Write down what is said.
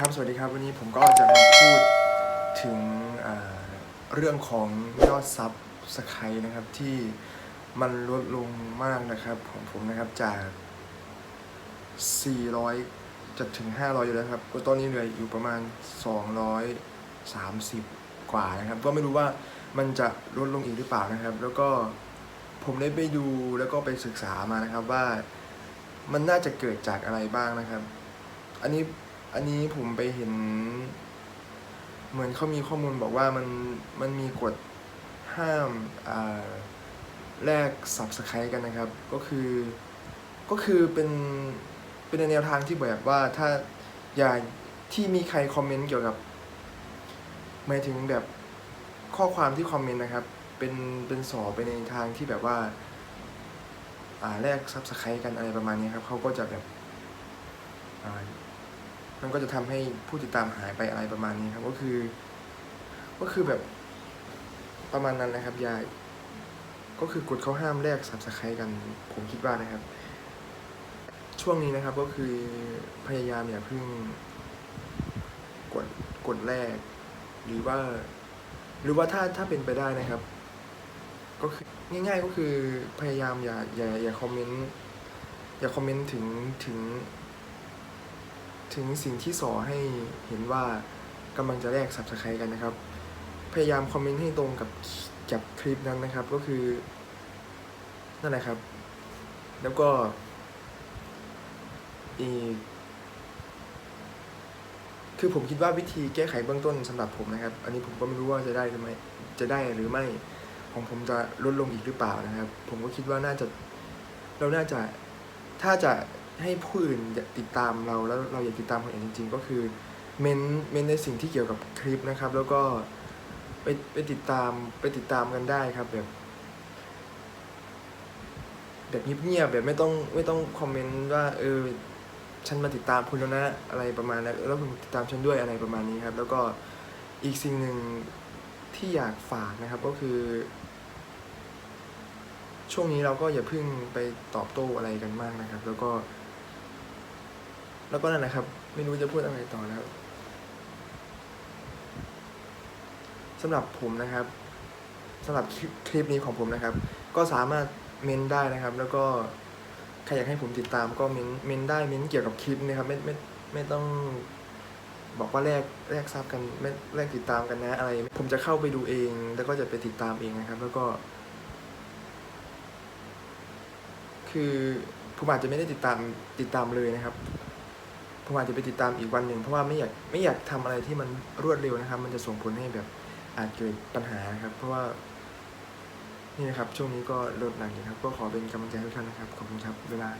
ครับ สวัสดีครับ วันนี้ผมก็จะมาพูดถึงเรื่องของยอดซับสไครนะครับที่มันลดลงมากนะครับของผมนะครับจาก 400จะถึง 500 อยู่แล้วครับ ก็ตอนนี้เหลืออยู่ประมาณ 230 กว่านะครับ ก็ไม่รู้ว่ามันจะลดลงอีกหรือเปล่านะครับ แล้วก็ผมได้ไปดูแล้วก็ไปศึกษามานะครับว่ามันน่าจะเกิดจากอะไรบ้างนะครับ อันนี้ อันนี้ผมไปเห็น เหมือนเขามีข้อมูลบอกว่ามันมันมีกฎห้ามอ่าแลก subscribe กันนะครับ ก็คือก็คือเป็นเป็นแนวทางที่แบบว่าถ้าอย่าที่มีใครคอมเมนต์เกี่ยวกับหมายถึงแบบข้อความที่คอมเมนต์นะครับเป็นเป็นสอไปในทางที่แบบว่าอ่าแลก subscribe กันอะไรประมาณนี้ครับเขาก็จะแบบอ่า มันก็จะทำให้ผู้ติดตามหายไปอะไรประมาณนี้ครับ ก็คือ ก็คือแบบประมาณนั้นนะครับยาย ก็คือกฎเขาห้ามแลกสับสไครกัน ผมคิดว่านะครับ ช่วงนี้นะครับก็คือพยายามอย่าเพิ่งกดกดแรก หรือว่า หรือว่าถ้าถ้าเป็นไปได้นะครับ ก็คือง่าย ๆ ก็คือพยายามอย่าอย่าอย่าคอมเมนต์อย่าคอมเมนต์ถึงถึง ถึงสิ่งที่สอให้เห็นว่ากำลังจะแลก subscribe กันนะครับ พยายามคอมเมนต์ให้ตรงกับกับคลิปนั้นนะครับ ก็คือนั่นแหละครับ แล้วก็อีกคือผมคิดว่าวิธีแก้ไขเบื้องต้นสำหรับผมนะครับ อันนี้ผมก็ไม่รู้ว่าจะได้หรือไม่จะได้หรือไม่ของผมจะลดลงอีกหรือเปล่านะครับ ผมก็คิดว่าน่าจะเราน่าจะถ้าจะ ให้ผู้อื่นติดตามเราแล้วเราอยากติดตามคนอื่นจริง ๆ ก็คือเมนเมนในสิ่งที่เกี่ยวกับคลิปนะครับ แล้วก็ไปไปติดตามไปติดตามกันได้ครับแบบ แบบเงียบๆแบบไม่ต้องไม่ต้องคอมเมนต์ว่าเออฉันมาติดตามคุณแล้วนะอะไรประมาณนั้นแล้วคุณติดตามฉันด้วยอะไรประมาณนี้ครับ แล้วก็อีกสิ่งหนึ่งที่อยากฝากนะครับก็คือ ช่วงนี้เราก็อย่าเพิ่งไปตอบโต้อะไรกันมากนะครับ แล้วก็ แล้วก็นั่นนะครับ ไม่รู้จะพูดอะไรต่อแล้วสำหรับผมนะครับสำหรับคลิปคลิปนี้ของผมนะครับ ก็สามารถเมนได้นะครับ แล้วก็ใครอยากให้ผมติดตามก็เมนเมนได้เมนเกี่ยวกับคลิปนะครับ ไม่ไม่ไม่ต้องบอกว่าแลกแลกซับกันไม่แลกติดตามกันนะอะไร ผมจะเข้าไปดูเอง แล้วก็จะไปติดตามเองนะครับ แล้วก็ คือผมอาจจะไม่ได้ติดตามติดตามเลยนะครับ ผมอาจจะไปติดตามอีกวันหนึ่งเพราะว่าไม่อยากไม่อยากทำอะไรที่มันรวดเร็วนะครับ มันจะส่งผลให้แบบอาจเกิดปัญหาครับ เพราะว่า นี่นะครับ ช่วงนี้ก็ลดหนักอยู่ครับ ก็ขอเป็นกำลังใจให้ทุกท่านนะครับ ขอบคุณครับเวลา